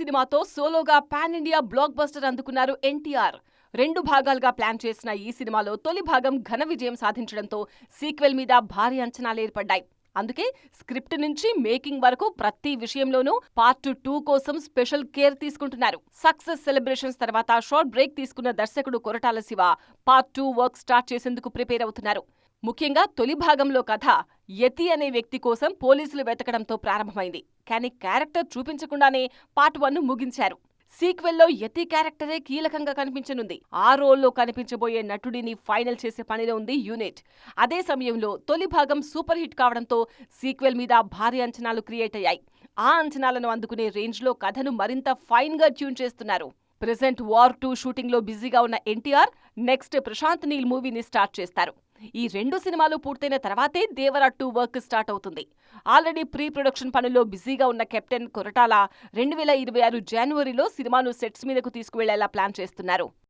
సినిమాతో సోలోగా pan India block buster అందుకున్నారు ఎన్టీఆర్. రెండు భాగాలుగా ప్లాన్ చేసిన ఈ సినిమాలో తొలి భాగం ఘన విజయం సాధించడంతో సీక్వెల్ మీద భారీ అంచనాలు ఏర్పడ్డాయి. అందుకే స్క్రిప్ట్ నుంచి మేకింగ్ వరకు ప్రతి విషయంలోనూ పార్ట్ టూ కోసం స్పెషల్ కేర్ తీసుకుంటున్నారు. సక్సెస్ సెలబ్రేషన్స్ తర్వాత షార్ట్ బ్రేక్ తీసుకున్న దర్శకుడు Koratala Siva part two work start చేసేందుకు ప్రిపేర్ అవుతున్నారు. ముఖ్యంగా తొలి భాగంలో కథ యతి అనే వ్యక్తి కోసం పోలీసులు వెతకడంతో ప్రారంభమైంది. కానీ క్యారెక్టర్ చూపించకుండానే పార్ట్ వన్ ముగించారు. సీక్వెల్లో యతి క్యారెక్టరే కీలకంగా కనిపించనుంది. ఆ రోల్లో కనిపించబోయే నటుడిని ఫైనల్ చేసే పనిలో ఉంది యూనిట్. అదే సమయంలో తొలి భాగం సూపర్ హిట్ కావడంతో సీక్వెల్ మీద భారీ అంచనాలు క్రియేట్ అయ్యాయి. ఆ అంచనాలను అందుకునే రేంజ్లో కథను మరింత ఫైన్గా ట్యూన్ చేస్తున్నారు. ప్రెసెంట్ వార్ టూ షూటింగ్లో బిజీగా ఉన్న ఎన్టీఆర్ నెక్స్ట్ ప్రశాంత్ నీల్ మూవీని స్టార్ట్ చేస్తారు. ఈ రెండు సినిమాలు పూర్తయిన తర్వాతే దేవరా టూ వర్క్ స్టార్ట్ అవుతుంది. ఆల్రెడీ ప్రీ ప్రొడక్షన్ పనుల్లో బిజీగా ఉన్న కెప్టెన్ కొరటాల రెండు వేల ఇరవై ఆరు జనవరిలో సినిమాను సెట్స్ మీదకు తీసుకువెళ్ళేలా ప్లాన్ చేస్తున్నారు.